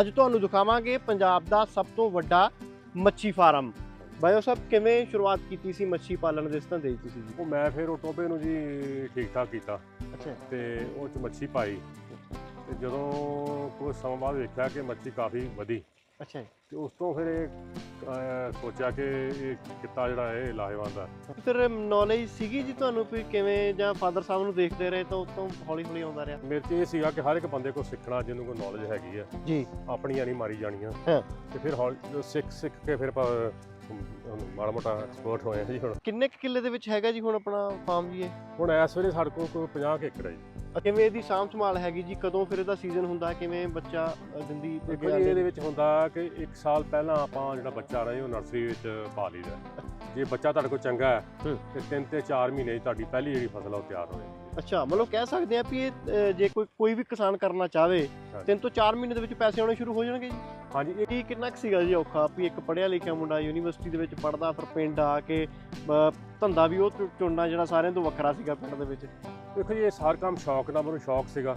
ਅੱਜ ਤੁਹਾਨੂੰ ਦਿਖਾਵਾਂਗੇ ਪੰਜਾਬ ਦਾ ਸਭ ਤੋਂ ਵੱਡਾ ਮੱਛੀ ਫਾਰਮ। ਬਾਇਓ ਸਾਹਿਬ ਕਿਵੇਂ ਸ਼ੁਰੂਆਤ ਕੀਤੀ ਸੀ ਮੱਛੀ ਪਾਲਣ ਦੇ ਧੰਦੇ ਦੀ ਤੁਸੀਂ? ਉਹ ਮੈਂ ਫਿਰ ਉਹ ਟੋਬੇ ਨੂੰ ਜੀ ਠੀਕ ਠਾਕ ਕੀਤਾ। ਅੱਛਾ। ਤੇ ਉਹ ਚ ਮੱਛੀ ਪਾਈ। ਤੇ ਜਦੋਂ ਕੁਝ ਸਮਾਂ ਬਾਅਦ ਵੇਖਿਆ ਕਿ ਮੱਛੀ ਕਾਫੀ ਵਧੀ। ਅੱਛਾ ਤੇ ਉਸ ਤੋਂ ਫਿਰ ਇਹ ਅਹ, ਸੋਚਿਆ ਕਿ ਇਹ ਕਿੱਤਾ ਜਿਹੜਾ ਇਹ ਲਾਹੇਵੰਦ ਆ। ਫਿਰ ਨੌਲੇਜ ਸੀਗੀ ਜੀ ਤੁਹਾਨੂੰ ਵੀ ਕਿਵੇਂ ਜਾਂ ਫਾਦਰ ਸਾਹਿਬ ਨੂੰ ਦੇਖਦੇ ਰਹੇ ਤਾਂ ਉਸ ਤੋਂ ਹੌਲੀ ਹੌਲੀ ਆਉਂਦਾ ਰਿਹਾ? ਮੇਰੇ 'ਚ ਇਹ ਸੀਗਾ ਕਿ ਹਰ ਇੱਕ ਬੰਦੇ ਕੋਲ ਸਿੱਖਣਾ ਜਿਹਨੂੰ ਕੋਈ ਨੌਲੇਜ ਹੈਗੀ ਆ ਜੀ। ਆਪਣੀਆਂ ਨਹੀਂ ਮਾਰੀ ਜਾਣੀਆਂ। ਹਾਂ। ਤੇ ਫਿਰ ਹੌਲੀ ਸਿੱਖ ਸਿੱਖ ਕੇ ਫਿਰ ਆਪਾਂ, ਮਾੜਾ ਮੋਟਾ ਐਕਸਪਰਟ ਹੋਏ ਆ ਜੀ ਹੁਣ। ਕਿੰਨੇ ਕੁ ਕਿੱਲੇ ਦੇ ਵਿੱਚ ਹੈਗਾ ਜੀ ਹੁਣ ਆਪਣਾ ਫਾਰਮ ਜੀ ਇਹ? ਹੁਣ ਇਸ ਵੇਲੇ ਸਾਡੇ ਕੋਲ ਕੋਈ 50 ਕੁ ਏਕੜ ਹੈ ਜੀ। ਕਿਵੇਂ ਇਹਦੀ ਸਾਂਭ ਸੰਭਾਲ ਹੈਗੀ ਜੀ? ਕਦੋਂ ਫਿਰ ਇਹਦਾ ਸੀਜ਼ਨ ਹੁੰਦਾ? ਕਿਵੇਂ ਬੱਚਾ ਅ, ਦਿੰਦੀ ਦੇਖੋ ਅੱਗੇ ਜੀ ਆਉਂਦੇ ਇਹਦੇ ਵਿੱਚ ਹੁੰਦਾ ਕਿ 1 ਸਾਲ ਪਹਿਲਾਂ ਆਪਾਂ ਜਿਹੜਾ ਬੱਚਾ ਰਹੇ ਉਹ ਨਰਸਰੀ ਵਿੱਚ ਪਾ ਲਈਦਾ। ਜੇ ਬੱਚਾ ਤੁਹਾਡੇ ਕੋਲ ਚੰਗਾ ਹੈ ਹੂੰ। ਤੇ 3 ਤੇ 4 ਮਹੀਨੇ 'ਚ ਤੁਹਾਡੀ ਪਹਿਲੀ ਜਿਹੜੀ ਫਸਲ ਆ ਉਹ ਤਿਆਰ ਹੋ ਜਾਂਦੀ। ਹੈ ਅੱਛਾ ਮਤਲਬ ਕਹਿ ਸਕਦੇ ਆ ਵੀ ਇਹ ਅ, ਜੇ ਕੋਈ ਕੋਈ ਵੀ ਕਿਸਾਨ ਕਰਨਾ ਚਾਹਵੇ ਹਾਂਜੀ। ਤਿੰਨ ਤੋਂ 4 ਮਹੀਨੇ ਦੇ ਵਿੱਚ ਪੈਸੇ ਆਉਣੇ ਸ਼ੁਰੂ ਹੋ ਜਾਣਗੇ ਜੀ? ਹਾਂਜੀ ਇਹ ਇਹ ਕਿੰਨਾ ਕੁ ਸੀਗਾ ਜੀ ਔਖਾ? ਵੀ ਇੱਕ ਪੜ੍ਹਿਆ ਲਿਖਿਆ ਮੁੰਡਾ ਯੂਨੀਵਰਸਿਟੀ ਦੇ ਵਿੱਚ ਪੜਦਾ ਫਿਰ ਪਿੰਡ ਆ ਕੇ ਅ, ਧੰਦਾ ਵੀ ਉਹ ਚੁ- ਚੁਣਨਾ ਜਿਹੜਾ ਸਾਰਿਆਂ ਤੋਂ ਵੱਖਰਾ ਸੀਗਾ ਪਿੰਡ ਦੇ ਵਿੱਚ। ਦੇਖੋ ਜੀ ਇਹ ਸਾਰ ਕੰਮ ਸ਼ੌਕ ਨਾਲ ਮੈਨੂੰ ਸ਼ੌਕ ਸੀਗਾ।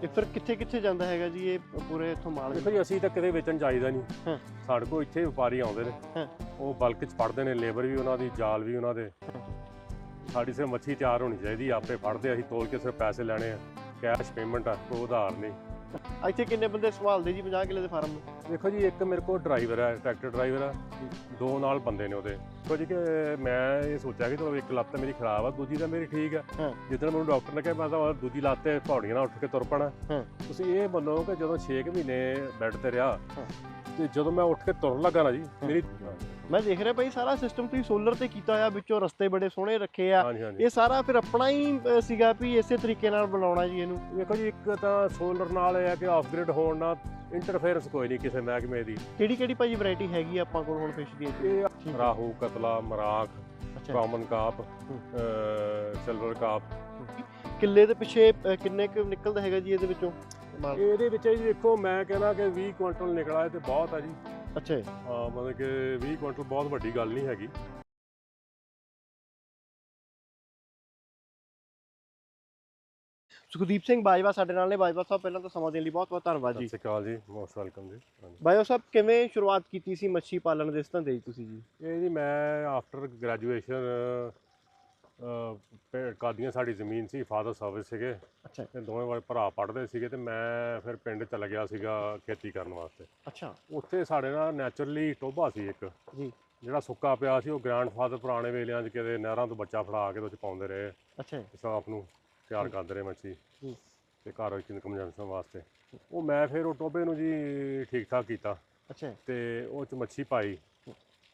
ਤੇ ਫਿਰ ਕਿੱਥੇ ਕਿੱਥੇ ਜਾਂਦਾ ਹੈਗਾ ਜੀ ਇਹ ਪੂਰੇ ਇੱਥੋਂ ਮਾਲ? ਦੇਖੋ ਜੀ ਅਸੀਂ ਤਾਂ ਕਿਤੇ ਵੇਚਣ ਜਾਈਦਾ ਨਹੀਂ। ਹਾਂ। ਸਾਡੇ ਕੋਲ ਇੱਥੇ ਵਪਾਰੀ ਆਉਂਦੇ ਨੇ। ਹਾਂ। ਉਹ ਬਲਕ 'ਚ ਫੜਦੇ ਨੇ ਲੇਬਰ ਵੀ ਉਹਨਾਂ ਦੀ ਜਾਲ ਵੀ ਉਹਨਾਂ ਦੇ। ਸਾਡੀ ਸਿਰਫ ਮੱਛੀ ਤਿਆਰ ਹੋਣੀ ਚਾਹੀਦੀ ਆਪੇ ਫੜਦੇ ਅਸੀਂ ਤੋਲ ਕੇ ਸਿਰਫ ਪੈਸੇ ਲੈਣੇ ਆ ਕੈਸ਼ ਪੇਮੈਂਟ ਆ ਕੋਈ ਉਧਾਰ ਨਹੀਂ ਇੱਥੇ ਕਿੰਨੇ ਬੰਦੇ ਸੰਭਾਲਦੇ ਜੀ 50 ਕਿੱਲੇ ਦੇ ਫਾਰਮ ਨੂੰ ਦੇਖੋ ਜੀ ਇੱਕ ਮੇਰੇ ਕੋਲ ਡਰਾਈਵਰ ਹੈ ਟਰੈਕਟਰ ਡਰਾਈਵਰ ਆ ਦੋ ਨਾਲ ਬੰਦੇ ਨੇ ਉਹਦੇ ਦੇਖੋ ਜੀ ਕਿ ਮੈਂ ਇਹ ਸੋਚਿਆ ਕਿ ਚਲੋ ਇੱਕ ਲੱਤ ਮੇਰੀ ਖਰਾਬ ਆ ਦੂਜੀ ਤਾਂ ਮੇਰੀ ਠੀਕ ਆ। ਜਿੱਦਣ ਮੈਨੂੰ ਡਾਕਟਰ ਨੇ ਕਿਹਾ ਮੈਂ ਤਾਂ ਦੂਜੀ ਲੱਤ ਤੇ ਪੌੜੀਆਂ ਨਾਲ ਉੱਠ ਕੇ ਤੁਰ ਪਣਾ। ਤੁਸੀਂ ਇਹ ਮੰਨੋ ਕਿ ਜਦੋਂ 6 ਮਹੀਨੇ ਬੈੱਡ ਤੇ ਰਿਹਾ। ਤੇ ਜਦੋਂ ਮੈਂ ਉੱਠ ਕੇ ਤੁਰਨ ਲੱਗਾ ਨਾ ਜੀ ਮੇਰੀ ਮੈਂ ਦੇਖ ਰਿਹਾ ਭਾਈ ਸਾਰਾ ਸਿਸਟਮ ਤੁਸੀਂ ਸੋਲਰ ਤੇ ਕੀਤਾ ਹੋਇਆ ਵਿੱਚੋਂ ਰਸਤੇ ਬੜੇ ਸੋਹਣੇ ਰੱਖੇ ਆ। ਹਾਂਜੀ ਹਾਂਜੀ। ਇਹ ਸਾਰਾ ਫਿਰ ਆਪਣਾ ਹੀ ਅ, ਸੀਗਾ ਵੀ ਇਸੇ ਤਰੀਕੇ ਨਾਲ ਬਣਾਉਣਾ ਜੀ ਇਹਨੂੰ। ਦੇਖੋ ਜੀ ਇੱਕ ਤਾਂ ਸੋਲਰ ਨਾਲ ਇਹ ਹੈ ਕਿ ਆਫ ਗ੍ਰਿਡ ਹੋਣ ਨਾਲ ਇੰਟਰਫੇਰੈਂਸ ਕੋਈ ਨਹੀਂ ਕਿਸੇ ਮਹਿਕਮੇ ਦੀ। ਕਿਹੜੀ ਕਿਹੜੀ ਭਾਜੀ ਵੈਰਾਈਟੀ ਹੈਗੀ ਆ ਆਪਾਂ ਕੋਲ ਹੁਣ ਫਿਸ਼ ਦੀ? ਇਹ ਠੀਕ ਹੈ। ਰਾਹੂ ਕਤਲਾ ਮਰਾਖ ਅੱਛਾ। ਕਾਮਨ ਕਾਪ ਸਿਲਵਰ ਕਾਪ ਕਿੱਲੇ ਦੇ ਪਿੱਛੇ ਅ, ਕਿੰਨੇ ਕੁ ਨਿਕਲਦਾ ਹੈਗਾ ਜੀ ਇਹਦੇ ਵਿੱਚੋਂ? ਮਾਲ? ਇਹਦੇ ਵਿੱਚ ਜੀ ਦੇਖੋ ਮੈਂ ਕਹਿੰਦਾ ਕਿ 20 ਕੁਇੰਟਲ ਨਿਕਲਾ ਤੇ ਬਹੁਤ ਆ ਜੀ ਅੱਛਾ ਜੀ। ਹਾਂ ਮਤਲਬ ਕਿ 20 ਕੁਇੰਟਲ ਬਹੁਤ ਵੱਡੀ ਗੱਲ ਨਹੀਂ ਹੈਗੀ ਸੁਖਦੀਪ ਸਿੰਘ ਬਾਜਵਾ ਸਾਡੇ ਨਾਲ ਨੇ ਬਾਜਵਾ ਸਾਹਿਬ ਪਹਿਲਾਂ ਤਾਂ ਸਮਾਂ ਦੇਣ ਲਈ ਬਹੁਤ ਬਹੁਤ ਧੰਨਵਾਦ ਸਤਿ ਜੀ ਸ਼੍ਰੀ ਅਕਾਲ ਜੀ ਮੋਸਟ ਵੈਲਕਮ ਜੀ ਹਾਂਜੀ। ਬਾਜਵਾ ਸਾਹਿਬ ਕਿਵੇਂ ਸ਼ੁਰੂਆਤ ਕੀਤੀ ਸੀ ਮੱਛੀ ਪਾਲਣ ਦੇ ਇਸ ਧੰਦੇ ਦੀ ਤੁਸੀਂ ਜੀ ਇਹ ਜੀ ਮੈਂ ਆਫਟਰ ਗ੍ਰੈਜੂਏਸ਼ਨ ਕਾਦੀਆਂ ਸਾਡੀ ਜ਼ਮੀਨ ਸੀ ਫਾਦਰ ਸਰਵਿਸ ਸੀਗੇ। ਅੱਛਾ। ਤੇ ਦੋਵੇਂ ਵਾਲੇ ਭਰਾ ਪੜ੍ਹਦੇ ਸੀਗੇ ਤੇ ਮੈਂ ਫਿਰ ਪਿੰਡ ਚਲਾ ਗਿਆ ਸੀਗਾ ਖੇਤੀ ਕਰਨ ਵਾਸਤੇ। ਅੱਛਾ। ਉੱਥੇ ਸਾਡੇ ਨਾਲ ਨੈਚੁਰਲੀ ਟੋਭਾ ਸੀ ਇੱਕ। ਜੀ। ਜਿਹੜਾ ਸੁੱਕਾ ਪਿਆ ਸੀ ਉਹ ਗ੍ਰੈਂਡਫਾਦਰ ਪੁਰਾਣੇ ਵੇਲਿਆਂ 'ਚ ਕਿਤੇ ਨਹਿਰਾਂ ਤੋਂ ਬੱਚਾ ਫੜਾ ਕੇ ਉਹਦੇ 'ਚ ਪਾਉਂਦੇ ਰਹੇ। ਅੱਛਾ। ਜੀ। ਸ਼ਾਪ ਨੂੰ ਤਿਆਰ ਕਰਦੇ ਰਹੇ ਮੱਛੀ। ਹੂੰ। ਤੇ ਘਰ ਵਿੱਚ ਇਨਕਮ ਜਨਰੇਸ਼ਨ ਵਾਸਤੇ। ਉਹ ਮੈਂ ਫਿਰ ਉਹ ਟੋਭੇ ਨੂੰ ਜੀ ਠੀਕ ਠਾਕ ਕੀਤਾ। ਅੱਛਾ। ਜੀ। ਤੇ ਉਹ ਚ ਮੱਛੀ ਪਾਈ।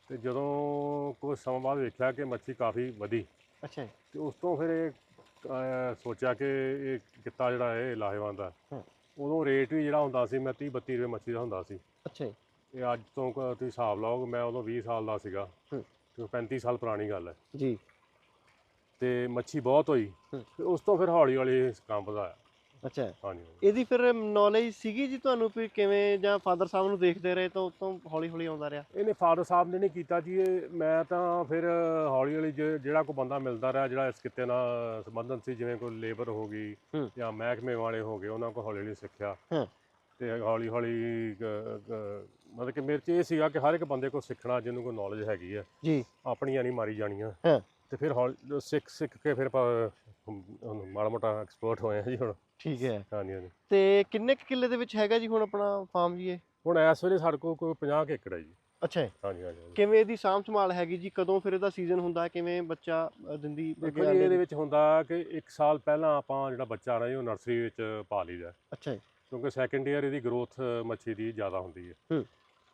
ਤੇ ਜਦੋਂ ਕੁਝ ਸਮਾਂ ਬਾਅਦ ਵੇਖਿਆ ਕਿ ਮੱਛੀ ਕਾਫੀ ਵਧੀ। ਅੱਛਾ ਜੀ। ਤੇ ਉਸ ਤੋਂ ਫਿਰ ਇਹ ਅਹ, ਸੋਚਿਆ ਕਿ ਇਹ ਕਿੱਤਾ ਜਿਹੜਾ ਹੈ ਇਹ ਲਾਹੇਵੰਦ ਆ ਹਾਂ। ਉਦੋਂ ਰੇਟ ਵੀ ਜਿਹੜਾ ਹੁੰਦਾ ਸੀ ਮੈਂ 30 32 ਰੁਪਏ ਮੱਛੀ ਦਾ ਹੁੰਦਾ ਸੀ ਅੱਛਾ ਜੀ। ਇਹ ਅੱਜ ਤੋਂ ਕ- ਤੁਸੀਂ ਹਿਸਾਬ ਲਾਓ ਮੈਂ ਉਦੋਂ 20 ਸਾਲ ਦਾ ਸੀਗਾ ਹੂੰ। ਤੇ 35 ਸਾਲ ਪੁਰਾਣੀ ਗੱਲ ਹੈ ਜੀ ਤੇ ਮੱਛੀ ਬਹੁਤ ਹੋਈ ਹੂੰ। ਤੇ ਉਸ ਤੋਂ ਫਿਰ ਹੌਲੀ ਹੌਲੀ ਇਸ ਕੰਮ ਵਧਾਇਆ ਅੱਛਾ। ਹਾਂਜੀ ਇਹਦੀ ਫਿਰ ਨੌਲੇਜ ਸੀਗੀ ਜੀ ਤੁਹਾਨੂੰ ਵੀ ਕਿਵੇਂ ਜਾਂ ਫਾਦਰ ਸਾਹਿਬ ਨੂੰ ਦੇਖਦੇ ਰਹੇ ਤਾਂ ਉਸ ਤੋਂ ਹੌਲੀ ਹੌਲੀ ਆਉਂਦਾ ਰਿਹਾ ਇਹਨੇ ਫਾਦਰ ਸਾਹਿਬ ਨੇ ਨਹੀਂ ਕੀਤਾ ਜੀ ਇਹ ਮੈਂ ਤਾਂ ਫਿਰ ਹੌਲੀ ਹੌਲੀ ਜੇ- ਜਿਹੜਾ ਕੋਈ ਬੰਦਾ ਮਿਲਦਾ ਰਿਹਾ ਜਿਹੜਾ ਇਸ ਕਿੱਤੇ ਨਾਲ ਸੰਬੰਧਤ ਸੀ ਜਿਵੇਂ ਕੋਈ ਲੇਬਰ ਹੋ ਗਈ ਹੂੰ। ਜਾਂ ਮਹਿਕਮੇ ਵਾਲੇ ਹੋ ਗਏ ਉਹਨਾਂ ਕੋਲ ਹੌਲੀ ਹੌਲੀ ਸਿੱਖਿਆ ਹਾਂ। ਤੇ ਹੌਲੀ ਹੌਲੀ ਗ- ਗ- ਮਤਲਬ ਕਿ ਮੇਰੇ 'ਚ ਇਹ ਸੀਗਾ ਕਿ ਹਰ ਇੱਕ ਬੰਦੇ ਕੋਲ ਸਿੱਖਣਾ ਜਿਹਨੂੰ ਕੋਈ ਨੌਲੇਜ ਹੈਗੀ ਆ ਜੀ ਆਪਣੀਆਂ ਨਹੀਂ ਮਾਰੀ ਜਾਣੀਆਂ ਹਾਂ। ਤੇ ਫਿਰ ਹੌਲੀ ਸਿੱਖ ਸਿੱਖ ਕੇ ਫਿਰ ਮਾੜਾ ਮੋਟਾ ਐਕਸਪਰਟ ਹੋਏ ਆ ਜੀ ਹੁਣ ਠੀਕ ਹੈ ਹਾਂਜੀ ਹਾਂਜੀ ਤੇ ਕਿੰਨੇ ਕੁ ਕਿੱਲੇ ਦੇ ਵਿੱਚ ਹੈਗਾ ਜੀ ਹੁਣ ਆਪਣਾ ਫਾਰਮ ਜੀ ਇਹ ਹੁਣ ਇਸ ਵੇਲੇ ਸਾਡੇ ਕੋਲ ਕੋਈ 50 ਕੁ ਏਕੜ ਹੈ ਜੀ ਅੱਛਾ ਜੀ। ਹਾਂਜੀ ਹਾਂਜੀ। ਕਿਵੇਂ ਇਹਦੀ ਸਾਂਭ ਸੰਭਾਲ ਹੈਗੀ ਜੀ ਕਦੋਂ ਫਿਰ ਇਹਦਾ ਸੀਜ਼ਨ ਹੁੰਦਾ ਕਿਵੇਂ ਬੱਚਾ ਦਿੰਦੀ ਦੇਖੋ ਜੀ ਇਹਦੇ ਦੀ? ਵਿੱਚ ਹੁੰਦਾ ਕਿ 1 ਸਾਲ ਪਹਿਲਾਂ ਆਪਾਂ ਜਿਹੜਾ ਬੱਚਾ ਰਹੇ ਉਹ ਨਰਸਰੀ ਵਿੱਚ ਪਾ ਲਈਦਾ ਅੱਛਾ ਜੀ। ਕਿਉਂਕਿ ਸੈਕੰਡ ਈਅਰ ਇਹਦੀ ਗਰੋਥ ਮੱਛੀ ਦੀ ਜ਼ਿਆਦਾ ਹੁੰਦੀ ਹੈ ਹੂੰ।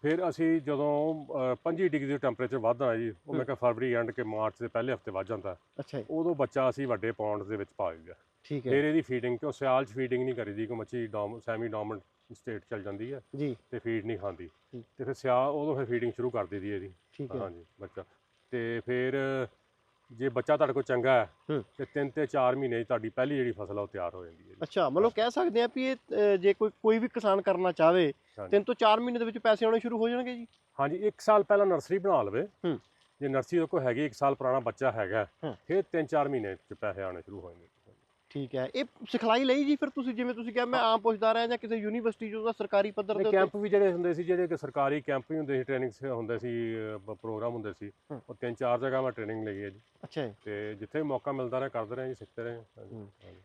ਫਿਰ ਅਸੀਂ ਜਦੋਂ ਅ, 25 ਡਿਗਰੀ ਦਾ ਟੈਂਪਰੇਚਰ ਵੱਧਦਾ ਜੀ ਉਹ ਮੈਂ ਕਿਹਾ ਫਰਵਰੀ ਐਂਡ ਕੇ ਮਾਰਚ ਦੇ ਪਹਿਲੇ ਹਫ਼ਤੇ ਵੱਧ ਜਾਂਦਾ। ਅੱਛਾ ਜੀ। ਉਦੋਂ ਬੱਚਾ ਅਸੀਂ ਵੱਡੇ ਪੌਂਡ ਦੇ ਵਿੱਚ ਪਾ ਲਈਦਾ ਠੀਕ ਹੈ। ਫਿਰ ਇਹਦੀ ਫੀਡਿੰਗ ਕਿਉਂ ਸਿਆਲ 'ਚ ਫੀਡਿੰਗ ਨਹੀਂ ਕਰੀਦੀ ਕਿ ਮੱਛੀ ਡੋਮ ਸੈਮੀ ਡੋਮੈਂਟ ਸਟੇਟ ਚੱਲ ਜਾਂਦੀ ਹੈ ਜੀ। ਤੇ ਫੀਡ ਨਹੀਂ ਖਾਂਦੀ। ਤੇ ਫਿਰ ਸਿਆਲ ਉਦੋਂ ਫਿਰ ਫੀਡਿੰਗ ਸ਼ੁਰੂ ਕਰ ਦਈਦੀ ਇਹਦੀ। ਠੀਕ ਹੈ। ਹਾਂਜੀ ਬੱਚਾ। ਤੇ ਫਿਰ ਜੇ ਬੱਚਾ ਤੁਹਾਡੇ ਕੋਲ ਚੰਗਾ ਹੈ ਹੂੰ। ਤੇ 3 ਤੇ 4 ਮਹੀਨੇ 'ਚ ਤੁਹਾਡੀ ਪਹਿਲੀ ਜਿਹੜੀ ਫਸਲ ਆ ਉਹ ਤਿਆਰ ਹੋ ਜਾਂਦੀ ਹੈ ਅੱਛਾ ਮਤਲਬ ਕਹਿ ਸਕਦੇ ਆ ਵੀ ਇਹ ਅ, ਜੇ ਕੋਈ ਕੋਈ ਵੀ ਕਿਸਾਨ ਕਰਨਾ ਚਾਹਵੇ ਹਾਂਜੀ। ਤਿੰਨ ਤੋਂ 4 ਮਹੀਨੇ ਦੇ ਵਿੱਚ ਪੈਸੇ ਆਉਣੇ ਸ਼ੁਰੂ ਹੋ ਜਾਣਗੇ ਜੀ ਹਾਂਜੀ 1 ਸਾਲ ਪਹਿਲਾਂ ਨਰਸਰੀ ਬਣਾ ਲਵੇ ਹੂੰ। ਜੇ ਨਰਸਰੀ ਕੋਲ ਹੈਗੀ 1 ਸਾਲ ਪੁਰਾਣਾ ਬੱਚਾ ਹੈਗਾ ਹੂੰ। ਫਿਰ 3-4 ਮਹੀਨੇ 'ਚ ਪੈਸੇ ਆਉਣੇ ਸ਼ੁਰੂ ਹੋ ਜਾਂਦੇ ਠੀਕ ਹੈ। ਇਹ ਸਿਖਲਾਈ ਲਈ ਜੀ ਫਿਰ ਤੁਸੀਂ? ਜਿਵੇਂ ਤੁਸੀਂ ਕਿਹਾ ਮੈਂ ਆਮ ਪੁੱਛਦਾ ਰਿਹਾ ਜਾਂ ਕਿਸੇ ਯੂਨੀਵਰਸਿਟੀ ਚੋਂ ਜਾਂ ਸਰਕਾਰੀ ਪੱਧਰ ਦੇ ਉੱਤੇ? ਕੈਂਪ ਵੀ ਜਿਹੜੇ ਹੁੰਦੇ ਸੀ ਜਿਹੜੇ ਕਿ ਸਰਕਾਰੀ ਕੈਂਪ ਵੀ ਹੁੰਦੇ ਸੀ ਟ੍ਰੇਨਿੰਗ ਹੁੰਦੇ ਸੀ ਪ੍ਰੋਗਰਾਮ ਹੁੰਦੇ ਸੀ। ਉਹ ਤਿੰਨ ਚਾਰ ਜਗ੍ਹਾ ਮੈਂ ਟ੍ਰੇਨਿੰਗ ਲਈ ਹੈ ਜੀ। ਅੱਛਾ ਜੀ। ਤੇ ਜਿੱਥੇ ਮੌਕਾ ਮਿਲਦਾ ਰਿਹਾ ਕਰਦੇ ਰਹੇ ਜੀ ਸਿੱਖਦੇ ਰਹੇ।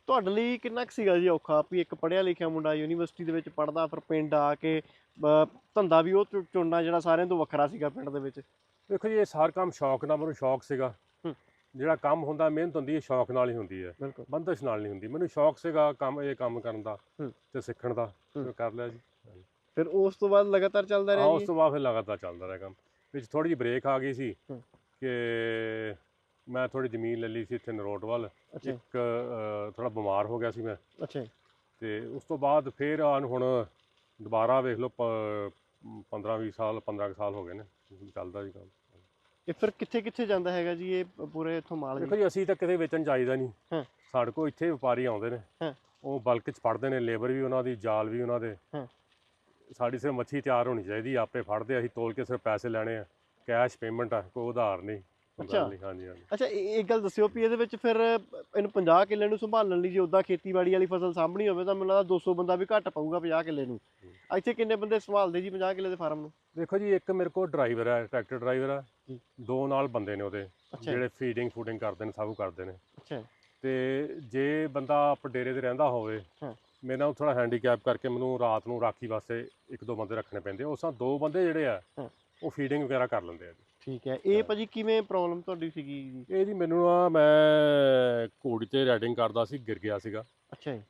ਤੁਹਾਡੇ ਲਈ ਕਿੰਨਾ ਕੁ ਸੀਗਾ ਜੀ ਔਖਾ? ਵੀ ਇੱਕ ਪੜ੍ਹਿਆ ਲਿਖਿਆ ਮੁੰਡਾ ਯੂਨੀਵਰਸਿਟੀ ਦੇ ਵਿੱਚ ਪੜ੍ਹਦਾ ਫਿਰ ਪਿੰਡ ਆ ਕੇ ਧੰਦਾ ਵੀ ਉਹ ਚੁਣਨਾ ਜਿਹੜਾ ਸਾਰਿਆਂ ਤੋਂ ਵੱਖਰਾ ਸੀਗਾ ਪਿੰਡ ਦੇ ਵਿੱਚ? ਦੇਖੋ ਜੀ ਇਹ ਸਾਰ ਕੰਮ ਸ਼ੌਕ ਨਾਲ ਮੈਨੂੰ ਸ਼ੌਕ ਸੀਗਾ। ਜਿਹੜਾ ਕੰਮ ਹੁੰਦਾ ਮਿਹਨਤ ਹੁੰਦੀ ਹੈ ਸ਼ੌਕ ਨਾਲ ਹੀ ਹੁੰਦੀ ਹੈ। ਬਿਲਕੁਲ। ਬੰਦਸ਼ ਨਾਲ ਨਹੀਂ ਹੁੰਦੀ। ਮੈਨੂੰ ਸ਼ੌਕ ਸੀਗਾ ਕੰਮ ਇਹ ਕੰਮ ਕਰਨ ਦਾ। ਤੇ ਸਿੱਖਣ ਦਾ। ਤੇ ਕਰ ਲਿਆ ਜੀ। ਫਿਰ ਉਸ ਤੋਂ ਬਾਅਦ ਲਗਾਤਾਰ ਚੱਲਦਾ ਹਾਂ ਰਿਹਾ ਉਸ ਜੀ ਤੋਂ ਬਾਅਦ ਫਿਰ ਲਗਾਤਾਰ ਚੱਲਦਾ ਰਿਹਾ ਕੰਮ। ਵਿੱਚ ਥੋੜੀ ਜਿਹੀ ਬ੍ਰੇਕ ਆ ਗਈ ਸੀ। ਕਿ ਮੈਂ ਥੋੜੀ ਜ਼ਮੀਨ ਲੈ ਲਈ ਸੀ ਇੱਥੇ ਨਰੋਟ ਵੱਲ। ਅੱਛਾ। ਜੀ, ਇੱਕ ਥੋੜਾ ਬਿਮਾਰ ਹੋ ਗਿਆ ਸੀ ਮੈਂ। ਅੱਛਾ ਜੀ, ਤੇ ਉਸ ਤੋਂ ਬਾਅਦ ਫਿਰ ਆਨ ਹੁਣ ਦੁਬਾਰਾ ਵੇਖ ਲਓ 15 20 ਸਾਲ 15 ਸਾਲ ਹੋ ਗਏ ਨੇ ਚੱਲਦਾ ਜੀ ਕੰਮ। ਇਹ ਫਿਰ ਕਿੱਥੇ ਕਿੱਥੇ ਜਾਂਦਾ ਹੈਗਾ ਜੀ ਇਹ ਪੂਰੇ ਇੱਥੋਂ ਮਾਲ ਦੇਖੋ ਜੀ ਅਸੀਂ ਤਾਂ ਕਿਤੇ ਵੇਚਣ ਜਾਈਦਾ ਨਹੀਂ ਹਾਂ। ਸਾਡੇ ਕੋਲ ਇੱਥੇ ਵਪਾਰੀ ਆਉਂਦੇ ਨੇ ਹਾਂ। ਉਹ ਬਲਕ ਚ ਫੜਦੇ ਨੇ ਲੇਬਰ ਵੀ ਉਹਨਾਂ ਦੀ ਜਾਲ ਵੀ ਉਹਨਾਂ ਦੇ ਹਾਂ। ਸਾਡੀ ਸਿਰਫ ਮੱਛੀ ਤਿਆਰ ਹੋਣੀ ਚਾਹੀਦੀ ਆਪੇ ਫੜਦੇ ਅਸੀਂ ਤੋਲ ਕੇ ਸਿਰਫ ਪੈਸੇ ਲੈਣੇ ਆ ਕੈਸ਼ ਪੇਮੈਂਟ ਆ ਕੋਈ ਉਧਾਰ ਨਹੀਂ ਅੱਛਾ। ਹਾਂਜੀ ਹਾਂਜੀ। ਅੱਛਾ ਇਹ ਇੱਕ ਗੱਲ ਦੱਸਿਓ ਵੀ ਇਹਦੇ ਵਿੱਚ ਫਿਰ ਇਹਨੂੰ 50 ਕਿੱਲੇ ਨੂੰ ਸੰਭਾਲਣ ਲਈ ਜੇ ਉਦਾਂ ਖੇਤੀਬਾੜੀ ਵਾਲੀ ਫਸਲ ਸਾਂਭਣੀ ਹੋਵੇ ਤਾਂ ਮੈਨੂੰ ਲੱਗਦਾ 200 ਬੰਦਾ ਵੀ ਘੱਟ ਪਊਗਾ 50 ਕਿੱਲੇ ਨੂੰ। ਇੱਥੇ ਕਿੰਨੇ ਬੰਦੇ ਸੰਭਾਲਦੇ ਜੀ 50 ਕਿੱਲੇ ਦੇ ਫਾਰਮ ਨੂੰ? ਦੇਖੋ ਜੀ ਇੱਕ ਮੇਰੇ ਕੋਲ ਡਰਾਈਵਰ ਹੈ ਟਰੈਕਟਰ ਡਰਾਈਵਰ ਜੀ। ਦੋ ਨਾਲ ਬੰਦੇ ਨੇ ਉਹਦੇ ਜਿਹੜੇ ਫੀਡਿੰਗ ਫੂਡਿੰਗ ਕਰਦੇ ਨੇ ਸਭ ਕਰਦੇ ਨੇ। ਅੱਛਾ। ਤੇ ਜੇ ਬੰਦਾ ਆਪ ਡੇਰੇ ਤੇ ਰਹਿੰਦਾ ਹੋਵੇ ਹਾਂ। ਮੇਰੇ ਨਾਲ ਥੋੜਾ ਹੈਂਡੀਕੈਪ ਕਰਕੇ ਮੈਨੂੰ ਰਾਤ ਨੂੰ ਰਾਖੀ ਵਾਸਤੇ ਇੱਕ ਦੋ ਬੰਦੇ ਰੱਖਣੇ ਪੈਂਦੇ ਉਸ ਦੋ ਬੰਦੇ ਜਿਹੜੇ ਆ ਹਾਂ। ਉਹ ਫੀਡਿੰਗ ਵਗੈਰਾ ਕਰ ਲੈਂਦੇ ਆ ਜੀ। ਠੀਕ ਹੈ। ਇਹ ਭਾਜੀ ਕਿਵੇਂ ਪ੍ਰੋਬਲਮ ਤੁਹਾਡੀ ਸੀਗੀ ਜੀ? ਇਹ ਜੀ ਮੈਨੂੰ ਨਾ ਮੈਂ ਘੋੜੀ ਤੇ ਰਾਈਡਿੰਗ ਕਰਦਾ ਸੀ ਗਿਰ ਗਿਆ ਸੀਗਾ। ਅੱਛਾ ਜੀ।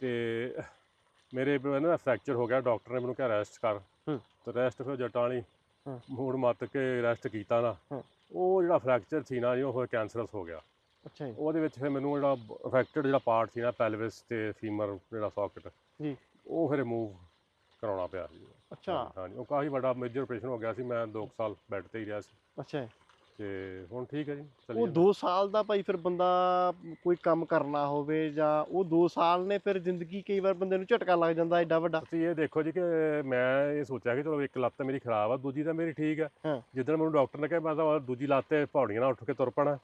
ਤੇ ਮੇਰੇ ਨਾ ਫ੍ਰੈਕਚਰ ਹੋ ਗਿਆ ਡਾਕਟਰ ਨੇ ਮੈਨੂੰ ਕਿਹਾ ਰੈਸਟ ਕਰ। ਹੂੰ। ਤੇ ਰੈਸਟ ਫਿਰ ਜੱਟਾਂ ਵਾਲੀ ਹਾਂ। ਮੂੜ ਮੱਤ ਕੇ ਰੈਸਟ ਕੀਤਾ ਨਾ। ਉਹ ਜਿਹੜਾ ਫ੍ਰੈਕਚਰ ਸੀ ਨਾ ਜੀ ਉਹ ਕੈਂਸਰਸ ਹੋ ਗਿਆ। ਅੱਛਾ ਜੀ। ਉਹਦੇ ਵਿੱਚ ਫਿਰ ਮੈਨੂੰ ਜਿਹੜਾ ਅਫੈਕਟਡ ਜਿਹੜਾ ਪਾਰਟ ਸੀ ਨਾ ਪੈਲਵਿਸ ਤੇ ਫੀਮਰ ਜਿਹੜਾ ਸੌਕਟ ਜੀ। ਉਹ ਫਿਰ ਰਿਮੂਵ ਕਰਾਉਣਾ ਪਿਆ ਸੀ ਅੱਛਾ ਹਾਂਜੀ ਉਹ ਕਾਫੀ ਵੱਡਾ ਮੇਜਰ ਆਪਰੇਸ਼ਨ ਹੋ ਗਿਆ ਸੀ ਮੈਂ 2 ਸਾਲ ਬੈੱਡ ਤੇ ਹੀ ਰਿਹਾ ਸੀ ਅੱਛਾ। ਤੇ ਹੁਣ ਠੀਕ ਹੈ ਜੀ ਉਹ ਚੱਲੀ 2 ਸਾਲ ਦਾ ਭਾਈ ਫਿਰ ਬੰਦਾ ਕੋਈ ਕੰਮ ਕਰਨਾ ਹੋਵੇ ਜਾਂ ਉਹ 2 ਸਾਲ ਨੇ ਫਿਰ ਜ਼ਿੰਦਗੀ ਕਈ ਵਾਰ ਬੰਦੇ ਨੂੰ ਝਟਕਾ ਲੱਗ ਜਾਂਦਾ ਐਡਾ ਵੱਡਾ ਤੁਸੀਂ ਇਹ ਦੇਖੋ ਜੀ ਕਿ ਮੈਂ ਇਹ ਸੋਚਿਆ ਕਿ ਚਲੋ ਇੱਕ ਲੱਤ ਮੇਰੀ ਖਰਾਬ ਆ ਦੂਜੀ ਤਾਂ ਮੇਰੀ ਠੀਕ ਆ ਹਾਂ। ਜਿੱਦਣ ਮੈਨੂੰ ਡਾਕਟਰ ਨੇ ਕਿਹਾ ਮੈਂ ਤਾਂ ਦੂਜੀ ਲੱਤ ਤੇ ਪੌੜੀਆਂ ਨਾਲ ਉੱਠ ਕੇ ਤੁਰ ਪੈਣਾ।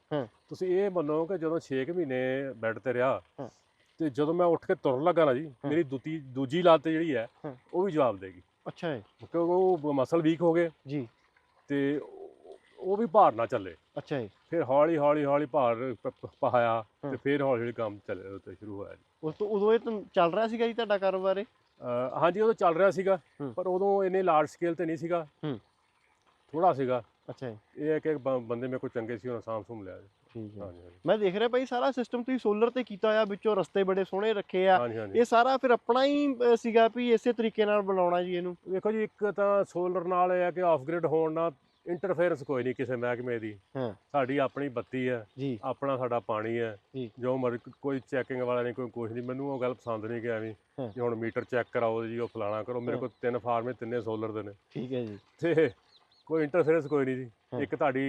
ਤੁਸੀਂ ਇਹ ਮੰਨੋ ਕਿ ਜਦੋਂ 6 ਮਹੀਨੇ ਬੈੱਡ ਤੇ ਰਿਹਾ। ਤੇ ਜਦੋਂ ਮੈਂ ਉੱਠ ਕੇ ਤੁਰਨ ਲੱਗਾ ਨਾ ਜੀ। ਮੇਰੀ ਦੂਜੀ ਦੂਜੀ ਲੱਤ ਜਿਹੜੀ ਹੈ। ਉਹ ਵੀ ਜਵਾਬ ਦੇਗੀ ਅੱਛਾ ਜੀ ਕਿਉਂਕਿ ਉਹ ਮਸਲ ਵੀਕ ਹੋ ਗਏ ਜੀ ਤੇ ਉਹ- ਵੀ ਭਾਰ ਨਾ ਚੱਲੇ ਅੱਛਾ ਜੀ ਫਿਰ ਹੌਲੀ ਹੌਲੀ ਹੌਲੀ ਭਾਰ ਪ- ਪ- ਪਾਇਆ ਹਾਂ। ਤੇ ਫਿਰ ਹੌਲੀ ਹੌਲੀ ਕੰਮ ਚੱਲੇ ਤੇ ਸ਼ੁਰੂ ਹੋਇਆ ਜੀ ਉਸ ਤੋਂ ਉਦੋਂ ਇਹ ਚੱਲ ਰਿਹਾ ਸੀਗਾ ਜੀ ਤੁਹਾਡਾ ਕਾਰੋਬਾਰ ਇਹ ਹਾਂਜੀ ਉਦੋਂ ਚੱਲ ਰਿਹਾ ਸੀਗਾ। ਪਰ ਉਦੋਂ ਇੰਨੇ ਲਾਰਜ ਸਕੇਲ ਤੇ ਨਹੀਂ ਸੀਗਾ। ਥੋੜਾ ਸੀਗਾ ਅੱਛਾ ਜੀ ਇਹ ਹੈ ਕਿ ਬੰਦੇ ਮੇਰੇ ਕੋਲ ਚੰਗੇ ਸੀ ਉਹਨਾਂ ਸਾਂਭ ਸੁਮ ਲਿਆ ਜੀ। ਠੀਕ ਹੈ। ਹਾਂਜੀ ਮੈਂ ਦੇਖ ਰਿਹਾ ਭਾਈ ਸਾਰਾ ਸਿਸਟਮ ਤੁਸੀਂ ਸੋਲਰ ਤੇ ਕੀਤਾ ਹੋਇਆ ਵਿੱਚੋਂ ਰਸਤੇ ਬੜੇ ਸੋਹਣੇ ਰੱਖੇ ਆ। ਹਾਂਜੀ ਹਾਂਜੀ। ਇਹ ਸਾਰਾ ਫਿਰ ਆਪਣਾ ਹੀ ਅ, ਸੀਗਾ ਵੀ ਇਸੇ ਤਰੀਕੇ ਨਾਲ ਬਣਾਉਣਾ ਜੀ ਇਹਨੂੰ। ਦੇਖੋ ਜੀ ਇੱਕ ਤਾਂ ਸੋਲਰ ਨਾਲ ਇਹ ਹੈ ਕਿ ਆਫ ਗ੍ਰਿਡ ਹੋਣ ਨਾਲ ਇੰਟਰਫੇਰੈਂਸ ਕੋਈ ਨਹੀਂ ਕਿਸੇ ਮਹਿਕਮੇ ਦੀ। ਹਾਂ। ਸਾਡੀ ਆਪਣੀ ਬੱਤੀ ਹੈ ਜੀ। ਆਪਣਾ ਸਾਡਾ ਪਾਣੀ ਹੈ। ਜੀ। ਜੋ ਮਰ ਕੋਈ ਚੈਕਿੰਗ ਵਾਲਾ ਨਹੀਂ ਕੋਈ ਕੁਝ ਨਹੀਂ। ਮੈਨੂੰ ਉਹ ਗੱਲ ਪਸੰਦ ਨਹੀਂ ਕਿ ਐਵੇਂ ਹਾਂ। ਜੇ ਹੁਣ ਮੀਟਰ ਚੈੱਕ ਕਰਾਓ ਜੀ ਉਹ ਫਲਾਣਾ ਕਰੋ। ਮੇਰੇ। ਕੋਲ ਤਿੰਨ ਫਾਰਮੇ ਤਿੰਨੇ ਸੋਲਰ ਦੇ ਨੇ। ਠੀਕ ਹੈ ਜੀ। ਤੇ ਕੋਈ ਇੰਟਰਫੇਰੈਂਸ ਕੋਈ ਨਹੀਂ ਜੀ। ਹਾਂ। ਇੱਕ ਤੁਹਾਡੀ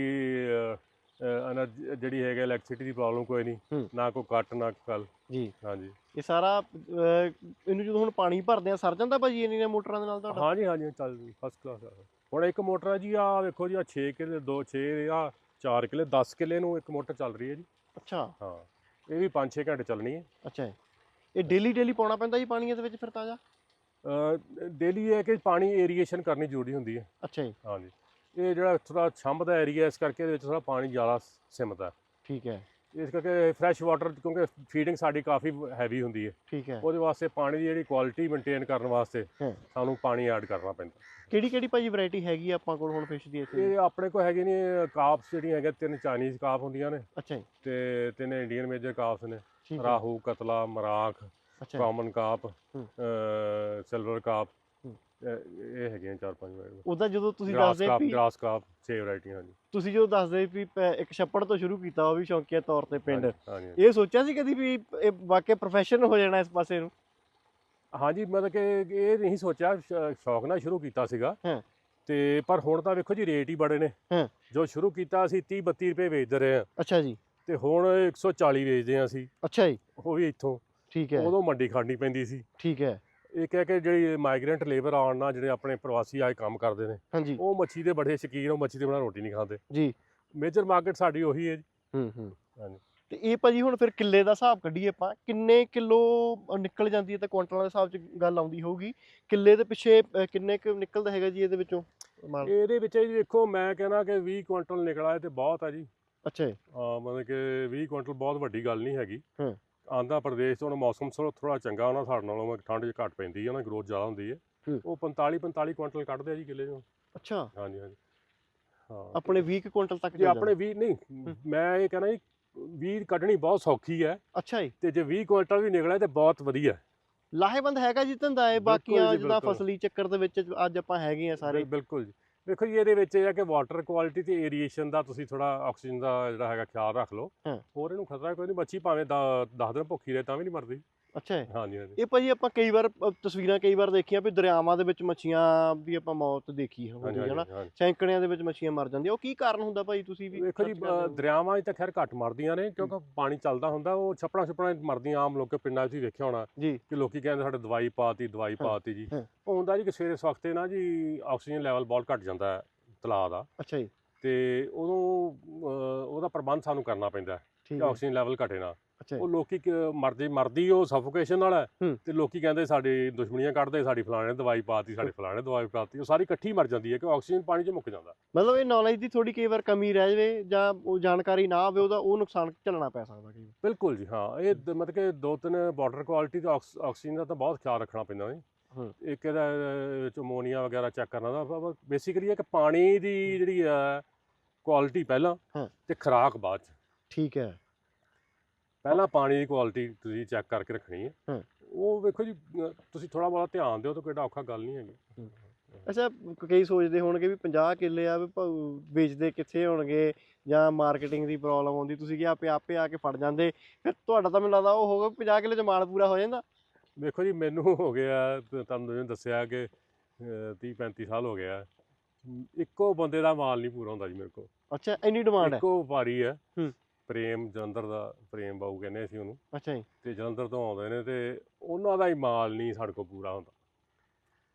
ਇਹਨਾਂ ਜਿਹੜੀ ਹੈਗਾ ਇਲੈਕਟ੍ਰਿਸਿਟੀ ਦੀ ਪ੍ਰੋਬਲਮ ਕੋਈ ਨਹੀਂ ਨਾ ਕੋਈ ਕੱਟ ਨਾ ਕੱਲ ਜੀ। ਹਾਂਜੀ। ਇਹ ਸਾਰਾ ਇਹਨੂੰ ਜਦੋਂ ਹੁਣ ਪਾਣੀ ਭਰਦੇ ਆ ਸਰ ਜਾਂਦਾ ਭਾਜੀ ਇਹਨਾਂ ਮੋਟਰਾਂ ਦੇ ਨਾਲ ਤੁਹਾਡਾ? ਹਾਂਜੀ ਹਾਂਜੀ ਚੱਲ ਫਸਟ ਕਲਾਸ ਆ। ਹੁਣ ਇੱਕ ਮੋਟਰ ਆ ਜੀ ਆ ਵੇਖੋ ਜੀ ਆ 6 ਕਿਲੇ ਦੋ 6 ਆ 4 ਕਿਲੇ 10 ਕਿਲੇ ਨੂੰ ਇੱਕ ਮੋਟਰ ਚੱਲ ਰਹੀ ਹੈ ਜੀ। ਅੱਛਾ। ਹਾਂ ਇਹ ਵੀ 5-6 ਘੰਟੇ ਚੱਲਣੀ ਹੈ। ਅੱਛਾ ਇਹ ਡੇਲੀ ਡੇਲੀ ਪਾਉਣਾ ਪੈਂਦਾ ਜੀ ਪਾਣੀ ਇਹਦੇ ਵਿੱਚ ਫਿਰ ਤਾਜ਼ਾ? ਡੇਲੀ ਇਹ ਕਿ ਪਾਣੀ ਏਰੀਏਸ਼ਨ ਕਰਨੀ ਜ਼ਰੂਰੀ ਹੁੰਦੀ ਹੈ। ਅੱਛਾ ਜੀ। ਹਾਂਜੀ। ਇਹ ਜਿਹੜਾ ਥੋੜਾ ਛੰਭ ਦਾ ਏਰੀਆ ਇਸ ਕਰਕੇ ਇਹਦੇ ਵਿੱਚ ਥੋੜਾ ਪਾਣੀ ਜ਼ਿਆਦਾ ਸਿਮਦਾ। ਠੀਕ ਹੈ। ਇਸ ਕਰਕੇ ਫਰੈਸ਼ ਵਾਟਰ ਕਿਉਂਕਿ ਫੀਡਿੰਗ ਸਾਡੀ ਕਾਫੀ ਹੈਵੀ ਹੁੰਦੀ ਹੈ। ਠੀਕ ਹੈ। ਉਹਦੇ ਵਾਸਤੇ ਪਾਣੀ ਦੀ ਜਿਹੜੀ ਕੁਆਲਿਟੀ ਮੇਨਟੇਨ ਕਰਨ ਵਾਸਤੇ। ਸਾਨੂੰ ਪਾਣੀ ਐਡ ਕਰਨਾ ਪੈਂਦਾ। ਕਿਹੜੀ ਕਿਹੜੀ ਭਾਜੀ ਵੈਰਾਈਟੀ ਹੈਗੀ ਆ ਆਪਾਂ ਕੋਲ ਹੁਣ ਫਿਸ਼ ਦੀ ਇੱਥੇ? ਇਹ ਆਪਣੇ ਕੋਲ ਹੈਗੇ ਨੇ ਕਾਪਸ ਜਿਹੜੀਆਂ ਹੈਗੇ ਤਿੰਨ ਚਾਈਨੀਜ਼ ਕਾਪ ਹੁੰਦੀਆਂ ਨੇ। ਅੱਛਾ ਜੀ। ਤੇ ਤਿੰਨ ਇੰਡੀਅਨ ਮੇਜਰ ਕਾਪਸ ਨੇ। ਰਾਹੂ ਕਤਲਾ ਮਰਾਖ ਕਾਮਨ ਕਾਪ। Silver carp. ਇਹ ਹੈਗੀਆਂ ਚਾਰ ਪੰਜ ਵੈਰਾਈਟੀ ਉਹਦਾ ਜਦੋਂ ਤੁਸੀਂ ਦੱਸਦੇ ਵੀ ਗ੍ਰਾਸ ਕਾਪ ਛੇ ਵੈਰਾਈਟੀਆਂ ਹਾਂਜੀ। ਤੁਸੀਂ ਜਦੋਂ ਦੱਸਦੇ ਵੀ ਇੱਕ ਛੱਪੜ ਤੋਂ ਸ਼ੁਰੂ ਕੀਤਾ ਉਹ ਵੀ ਸ਼ੌਂਕੀਆ ਤੌਰ ਤੇ ਪਿੰਡ। ਇਹ ਸੋਚਿਆ ਸੀ ਕਦੀ ਵੀ ਇਹ ਵਾਕਿਆ ਪ੍ਰੋਫੈਸ਼ਨ ਹੋ ਜਾਣਾ ਇਸ ਪਾਸੇ ਨੂੰ? ਹਾਂਜੀ ਮਤਲਬ ਕਿ ਇਹ ਨਹੀਂ ਸੋਚਿਆ ਸ਼ੌਕ ਨਾਲ ਸ਼ੁਰੂ ਕੀਤਾ ਸੀਗਾ। ਤੇ ਪਰ ਹੁਣ ਤਾਂ ਵੇਖੋ ਜੀ ਰੇਟ ਹੀ ਬੜੇ ਨੇ। ਜੋ ਸ਼ੁਰੂ ਕੀਤਾ ਅਸੀਂ 30 32 ਰੁਪਏ ਵੇਚਦੇ ਰਹੇ ਹਾਂ। ਅੱਛਾ ਜੀ। ਤੇ ਹੁਣ 140 ਵੇਚਦੇ ਹਾਂ ਅਸੀਂ। ਅੱਛਾ ਜੀ। ਉਹ ਵੀ ਇੱਥੋਂ। ਠੀਕ ਹੈ। ਉਦੋਂ ਮੰਡੀ ਖੜਨੀ ਪੈਂਦੀ ਸੀ। ਠੀਕ ਹੈ। ਇਹ ਕਹਿ ਕੇ ਜਿਹੜੀ ਮਾਈਗ੍ਰੈਂਟ ਲੇਬਰ ਆਉਣ ਨਾਲ ਜਿਹੜੇ ਆਪਣੇ ਪ੍ਰਵਾਸੀ ਆਏ ਕੰਮ ਕਰਦੇ ਨੇ ਹਾਂਜੀ। ਉਹ ਮੱਛੀ ਦੇ ਬੜੇ ਸ਼ੌਕੀਨ ਉਹ ਮੱਛੀ ਦੇ ਬਿਨਾਂ ਰੋਟੀ ਨਹੀਂ ਖਾਂਦੇ। ਜੀ। ਮੇਜਰ ਮਾਰਕੀਟ ਸਾਡੀ ਉਹੀ ਹੈ ਜੀ। ਹੂੰ ਹੂੰ। ਹਾਂਜੀ। ਤੇ ਇਹ ਭਾਜੀ ਹੁਣ ਫਿਰ ਕਿੱਲੇ ਦਾ ਹਿਸਾਬ ਕੱਢੀਏ ਆਪਾਂ ਕਿੰਨੇ ਕਿਲੋ ਨਿਕਲ ਜਾਂਦੀ ਹੈ ਤਾਂ ਕੁਆਂਟਲਾਂ ਦੇ ਹਿਸਾਬ 'ਚ ਗੱਲ ਆਉਂਦੀ ਹੋਊਗੀ। ਕਿੱਲੇ ਦੇ ਪਿੱਛੇ ਕਿੰਨੇ ਕੁ ਨਿਕਲਦਾ ਹੈਗਾ ਜੀ ਇਹਦੇ ਵਿੱਚੋਂ ਇਹਦੇ ਵਿੱਚ ਜੀ ਵੇਖੋ ਮੈਂ ਕਹਿੰਦਾ ਕਿ 20 ਕੁਇੰਟਲ ਨਿਕਲਾ ਤੇ ਬਹੁਤ ਆ ਜੀ। ਅੱਛਾ ਹਾਂ ਮਤਲਬ ਕਿ 20 ਕੁਇੰਟਲ ਬਹੁਤ ਵੱਡੀ ਗੱਲ ਨਹੀਂ ਹੈਗੀ। ਹੂੰ। ਆਂਧਰਾ ਪ੍ਰਦੇਸ਼ ਹੁਣ ਮੌਸਮ ਥੋੜਾ ਚੰਗਾ ਉਹਨਾਂ ਸਾਡੇ ਨਾਲੋਂ ਠੰਡ 'ਚ ਘੱਟ ਪੈਂਦੀ ਹੈ ਨਾ ਗਰੋਥ ਜ਼ਿਆਦਾ ਹੁੰਦੀ ਹੈ। ਉਹ 45 45 ਕੁਇੰਟਲ ਕੱਢਦੇ ਆ ਜੀ ਕਿੱਲੇ 'ਚੋਂ। ਅੱਛਾ। ਹਾਂਜੀ ਹਾਂਜੀ। ਹਾਂ। ਆਪਣੇ 20 ਕੁ ਕੁਇੰਟਲ ਤੱਕ ਜੇ ਆਪਣੇ 20 ਨਹੀਂ ਮੈਂ ਇਹ ਕਹਿੰਦਾ ਜੀ 20 ਕੱਢਣੀ ਬਹੁਤ ਸੌਖੀ ਹੈ। ਅੱਛਾ ਜੀ। ਤੇ ਜੇ 20 ਕੁਇੰਟਲ ਵੀ ਨਿਕਲੇ ਤੇ ਬਹੁਤ ਵਧੀਆ। ਲਾਹੇਬੰਦ ਹੈਗਾ ਜੀ ਧੰਦਾ ਇਹ ਬਾਕੀਆਂ ਜੀ, ਜਿੱਦਾਂ ਬਿਲਕੁਲ। ਫਸਲੀ ਚੱਕਰ ਦੇ ਵਿੱਚ ਅੱਜ ਆਪਾਂ ਹੈਗੇ ਆ ਸਾਰੇ। ਬਿਲ- ਬਿਲਕੁਲ ਜੀ। ਵੇਖੋ ਜੀ ਇਹਦੇ ਵਿੱਚ ਇਹ ਹੈ ਕਿ ਵਾਟਰ ਕੁਆਲਿਟੀ ਤੇ ਏਰੀਏਸ਼ਨ ਦਾ ਤੁਸੀਂ ਥੋੜਾ ਆਕਸੀਜਨ ਦਾ ਜਿਹੜਾ ਹੈਗਾ ਖਿਆਲ ਰੱਖ ਲਓ। ਹੋਰ ਇਹਨੂੰ ਖਤਰਾ ਕੋਈ ਨਹੀਂ ਬੱਚੀ ਭਾਵੇਂ 10 ਦਿਨ ਭੁੱਖੀ ਰਹੇ ਤਾਂ ਵੀ ਨਹੀਂ ਮਰਦੀ ਅੱਛਾ ਹਾਂਜੀ ਹਾਂਜੀ। ਇਹ ਭਾਜੀ ਆਪਾਂ ਕਈ ਵਾਰ ਅ, ਤਸਵੀਰਾਂ ਕਈ ਵਾਰ ਦੇਖੀਆਂ ਵੀ ਦਰਿਆਵਾਂ ਦੇ ਵਿੱਚ ਮੱਛੀਆਂ ਦੀ ਆਪਾਂ ਮੌਤ ਦੇਖੀ ਹਾਂਜੀ ਹੁੰਦੀ ਹੈ ਨਾ ਹਾਂਜੀ, ਹਾਂਜੀ। ਸੈਂਕੜਿਆਂ ਦੇ ਵਿੱਚ ਮੱਛੀਆਂ ਮਰ ਜਾਂਦੀਆਂ। ਉਹ ਕੀ ਕਾਰਨ ਹੁੰਦਾ ਭਾਈ ਤੁਸੀਂ ਵੀ ਵੇਖੋ ਜੀ search ਕਰਦੇ ਅ, ਹੋ? ਦਰਿਆਵਾਂ 'ਚ ਤਾਂ ਖੈਰ ਘੱਟ ਮਰਦੀਆਂ ਨੇ ਕਿਉਂਕਿ ਪਾਣੀ ਚੱਲਦਾ ਹੁੰਦਾ ਉਹ ਛੱਪੜਾਂ ਛੱਪੜਾਂ 'ਚ ਮਰਦੀਆਂ ਆਮ ਲੋਕ ਪਿੰਡਾਂ 'ਚ ਹੀ ਵੇਖਿਆ ਹੋਣਾ ਜੀ। ਕਿ ਲੋਕੀ ਕਹਿੰਦੇ ਸਾਡੇ ਦਵਾਈ ਪਾਤੀ ਦਵਾਈ ਹਾਂ, ਪਾਤੀ ਜੀ। ਹਾਂ। ਉਹ ਹੁੰਦਾ ਜੀ ਕਿ ਸਵੇਰੇ ਸਵਖਤੇ ਨਾ ਜੀ ਆਕਸੀਜਨ ਲੈਵਲ ਬਹੁਤ ਘਟ ਜਾਂਦਾ ਹੈ ਤਲਾਅ ਦਾ। ਅੱਛਾ ਜੀ। ਤੇ ਉਦੋਂ ਅ, ਉਹਦਾ ਪ੍ਰਬੰਧ ਸਾਨੂੰ ਕਰਨਾ ਪੈਂਦਾ ਹੈ ਠੀਕ ਕਿ ਹੈ। ਆਕਸੀਜਨ ਲੈਵਲ ਘਟੇ ਨਾ। ਉਹ ਲੋਕੀ ਮਰਦੇ ਮਰਦੀ ਉਹ ਸਫੋਕੇਸ਼ਨ ਨਾਲ ਹੈ। ਤੇ ਲੋਕੀ ਕਹਿੰਦੇ ਸਾਡੀ ਦੁਸ਼ਮਣੀਆਂ ਕੱਢਦੇ ਸਾਡੀ ਫਲਾਣੇ ਦਵਾਈ ਪਾਤੀ ਸਾਡੇ ਫਲਾਣੇ ਦਵਾਈ ਪਾਤੀ ਉਹ ਸਾਰੀ ਇਕੱਠੀ ਮਰ ਜਾਂਦੀ ਹੈ ਕਿ ਆਕਸੀਜਨ ਪਾਣੀ 'ਚ ਮੁੱਕ ਜਾਂਦਾ। ਮਤਲਬ ਇਹ ਨੌਲੇਜ ਦੀ ਥੋੜੀ ਕਈ ਵਾਰ ਕਮੀ ਰਹਿ ਜਾਵੇ ਜਾਂ ਉਹ ਜਾਣਕਾਰੀ ਨਾ ਹੋਵੇ ਉਹਦਾ ਉਹ ਨੁਕਸਾਨ ਝੱਲਣਾ ਪੈ ਸਕਦਾ ਕਈ ਵਾਰ। ਬਿਲਕੁਲ ਜੀ ਹਾਂ। ਇਹ ਦ- ਮਤਲਬ ਕਿ ਦੋ ਤਿੰਨ ਵਾਟਰ ਕੁਆਲਿਟੀ ਤੇ ਆਕਸ- ਆਕਸੀਜਨ ਦਾ ਤਾਂ ਬਹੁਤ ਖਿਆਲ ਰੱਖਣਾ ਪੈਂਦਾ ਹੂੰ। ਇੱਕ ਇਹਦਾ ਅਮੋਨੀਆ ਵਗੈਰਾ ਚੈੱਕ ਕਰਨਾ ਦਾ ਬੇਸਿਕਲੀ ਹੈ ਕਿ ਪਾਣੀ ਦੀ ਜਿਹੜੀ ਹੈ ਕੁਆਲਿਟੀ ਪਹਿਲਾਂ। ਤੇ ਖੁਰਾਕ ਬਾਅਦ ਠੀਕ ਹੈ। ਪਹਿਲਾਂ ਪਾਣੀ ਦੀ ਕੁਆਲਿਟੀ ਤੁਸੀਂ ਚੈੱਕ ਕਰਕੇ ਰੱਖਣੀ ਹੈ। ਉਹ ਵੇਖੋ ਜੀ ਤੁਸੀਂ ਥੋੜਾ ਬਹੁਤਾ ਧਿਆਨ ਦਿਓ ਤਾਂ ਕੋਈ ਔਖਾ ਗੱਲ ਨਹੀਂ ਹੈਗੀ। ਅੱਛਾ ਕਈ ਸੋਚਦੇ ਹੋਣਗੇ ਵੀ 50 ਕਿੱਲੇ ਆ ਵੀ ਵੇਚਦੇ ਕਿੱਥੇ ਹੋਣਗੇ ਜਾਂ ਮਾਰਕੀਟਿੰਗ ਦੀ ਪ੍ਰੋਬਲਮ ਆਉਂਦੀ ਤੁਸੀਂ ਕਿ ਆਪੇ ਆਪੇ ਆ ਕੇ ਫੜ ਜਾਂਦੇ। ਫਿਰ ਤੁਹਾਡਾ ਤਾਂ ਮੈਨੂੰ ਲੱਗਦਾ ਉਹ ਹੋਗਾ 50 ਕਿੱਲੇ ਚ ਮਾਲ ਪੂਰਾ ਹੋ ਜਾਂਦਾ। ਵੇਖੋ ਜੀ ਮੈਨੂੰ ਹੋ ਗਿਆ ਤੁਹਾਨੂੰ ਜਿਵੇਂ ਦੱਸਿਆ ਕਿ 30 35 ਸਾਲ ਹੋ ਗਿਆ। ਇੱਕੋ ਬੰਦੇ ਦਾ ਮਾਲ ਨਹੀਂ ਪੂਰਾ ਹੁੰਦਾ ਜੀ ਮੇਰੇ ਕੋਲ। ਅੱਛਾ ਇੰਨੀ ਡਿਮਾਂਡ ਹੈ। ਇੱਕੋ ਵਪਾਰੀ ਹੈ। ਹੂੰ। ਪ੍ਰੇਮ ਜਲੰਧਰ ਦਾ ਪ੍ਰੇਮ ਬਾਊ ਕਹਿੰਦੇ ਅਸੀਂ ਉਹਨੂੰ। ਅੱਛਾ ਜੀ। ਤੇ ਜਲੰਧਰ ਤੋਂ ਆਉਂਦੇ ਨੇ ਤੇ ਉਹਨਾਂ ਦਾ ਹੀ ਮਾਲ ਨਹੀਂ ਸਾਡੇ ਕੋਲ ਪੂਰਾ ਹੁੰਦਾ।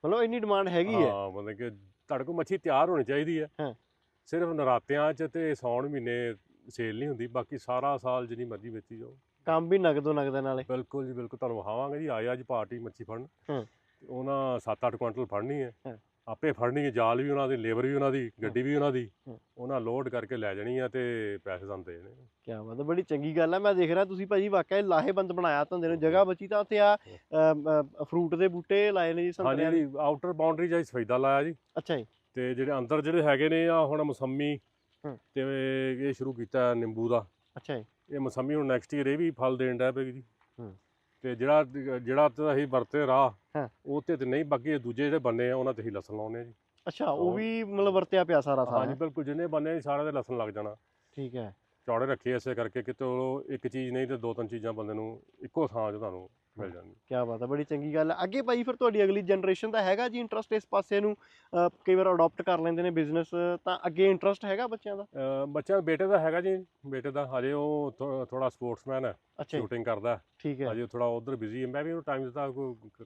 ਮਤਲਬ ਇੰਨੀ ਡਿਮਾਂਡ ਹੈਗੀ ਹੈ? ਹਾਂ ਮਤਲਬ ਕਿ ਤੁਹਾਡੇ ਕੋਲ ਮੱਛੀ ਤਿਆਰ ਹੋਣੀ ਚਾਹੀਦੀ ਹੈ। ਹਾਂ। ਸਿਰਫ ਨਰਾਤਿਆਂ 'ਚ ਤੇ ਸੌਣ ਮਹੀਨੇ ਸੇਲ ਨਹੀਂ ਹੁੰਦੀ ਬਾਕੀ ਸਾਰਾ ਸਾਲ ਜਿੰਨੀ ਮਰਜ਼ੀ ਵੇਚੀ ਜਾਓ। ਕੰਮ ਵੀ ਨਗਦੋ ਨਗਦ ਨਾਲੇ ਬਿਲਕੁਲ ਜੀ ਬਿਲਕੁਲ। ਤੁਹਾਨੂੰ ਵਿਖਾਵਾਂਗੇ ਜੀ ਆਏ ਅੱਜ ਪਾਰਟੀ ਮੱਛੀ ਫੜਨ। ਹਾਂ। ਉਹਨਾਂ 7-8 ਕੁਇੰਟਲ ਫੜਨੀ ਹੈ। ਹਾਂ। ਆਪੇ ਫੜਨੀ ਜਾਲ ਵੀ ਉਹਨਾਂ ਦੀ ਲੇਬਰ ਵੀ ਉਹਨਾਂ ਦੀ ਗੱਡੀ ਵੀ ਉਹਨਾਂ ਦੀ। ਉਹਨਾਂ ਲੋਡ ਕਰਕੇ ਲੈ ਜਾਣੀ ਆ ਤੇ ਪੈਸੇ ਸਾਨੂੰ ਦੇ ਦੇਣੇ ਕੀ ਬਾਤ ਹੈ ਬੜੀ ਚੰਗੀ ਗੱਲ ਹੈ। ਮੈਂ ਦੇਖ ਰਿਹਾ ਤੁਸੀਂ ਭਾਜੀ ਵਾਕਿਆ ਲਾਹੇਬੰਦ ਬਣਾਇਆ ਧੰਦੇ ਨੂੰ। ਜਗ੍ਹਾ ਬਚੀ ਤਾਂ ਉੱਥੇ ਆ ਫਰੂਟ ਦੇ ਬੂਟੇ ਲਾਏ ਨੇ ਜੀ ਹਾਂਜੀ ਸੰਤਰਿਆਂ ਦੇ ਜੀ ਆਊਟਰ ਬਾਉਂਡਰੀ ਅਸੀਂ ਸਫੈਦਾ ਲਾਇਆ ਜੀ। ਅੱਛਾ ਜੀ। ਤੇ ਜਿਹੜੇ ਅੰਦਰ ਜਿਹੜੇ ਹੈਗੇ ਨੇ ਆ ਹੁਣ ਮੌਸੰਮੀ। ਤੇ ਇਹ ਸ਼ੁਰੂ ਕੀਤਾ ਨਿੰਬੂ ਦਾ। ਅੱਛਾ ਜੀ। ਇਹ ਮੌਸੰਮੀ ਹੁਣ ਨੈਕਸਟ ਈਅਰ ਇਹ ਵੀ ਫਲ ਦੇਣ ਦਾ ਪਏਗੀ ਜੀ। ਹੂੰ। ਤੇ ਜਿਹੜਾ ਜਿਹੜਾ ਤੇ ਅਸੀਂ ਵਰਤੇ ਰਾਹ ਹਾਂ। ਉਹ ਤੇ ਤੇ ਨਹੀਂ ਬਾਕੀ ਦੂਜੇ ਜਿਹੜੇ ਬੰਨੇ ਆ ਉਹਨਾਂ ਤੇ ਹੀ ਲਸਣ ਲਾਉਨੇ ਆ ਜੀ ਅੱਛਾ ਉਹ। ਵੀ ਮਤਲਬ ਵਰਤਿਆ ਪਿਆ ਸਾਰਾ ਹਾਂਜੀ ਸਾਰਾ ਬਿਲਕੁਲ ਜਿੰਨੇ ਬੰਨੇ ਆ, ਸਾਰੇ ਦੇ ਲਸਣ ਲੱਗ ਜਾਣਾ ਠੀਕ ਹੈ ਚੌੜੇ ਰੱਖੇ ਐਸੇ ਕਰਕੇ ਕਿ ਚਲੋ ਇੱਕ ਚੀਜ਼ ਨਹੀਂ ਤੇ ਦੋ ਤਿੰਨ ਚੀਜ਼ਾਂ ਬੰਦੇ ਨੂੰ ਇੱਕੋ ਥਾਂ 'ਚ ਤੁਹਾਨੂੰ ਮਿਲ ਜਾਣਗੀਆਂ ਕੀ ਬਾਤ ਹੈ ਬੜੀ ਚੰਗੀ ਗੱਲ ਹੈ ਅੱਗੇ ਭਾਈ ਫਿਰ ਤੁਹਾਡੀ ਅਗਲੀ ਜਨਰੇਸ਼ਨ ਦਾ ਹੈਗਾ ਜੀ ਇੰਟਰਸਟ ਇਸ ਪਾਸੇ ਨੂੰ? ਕਈ ਵਾਰ ਅਡਾਪਟ ਕਰ ਲੈਂਦੇ ਨੇ ਬਿਜ਼ਨਸ ਤਾਂ ਅੱਗੇ ਇੰਟਰਸਟ ਹੈਗਾ ਬੱਚਿਆਂ ਦਾ? ਅਹ ਬੱਚਾ ਬੇਟੇ ਦਾ ਹੈਗਾ ਜੀ। ਬੇਟੇ ਦਾ ਹਜੇ ਉਹ ਥੋੜਾ ਸਪੋਰਟਸਮੈਨ ਹੈ ਜੀ। ਸ਼ੂਟਿੰਗ ਕਰਦਾ। ਠੀਕ ਹੈ। ਹਜੇ ਥੋੜਾ ਉਧਰ ਬਿਜ਼ੀ ਹੈ ਮੈਂ ਵੀ ਉਹਨੂੰ ਟਾਈਮ ਦਿੱਤਾ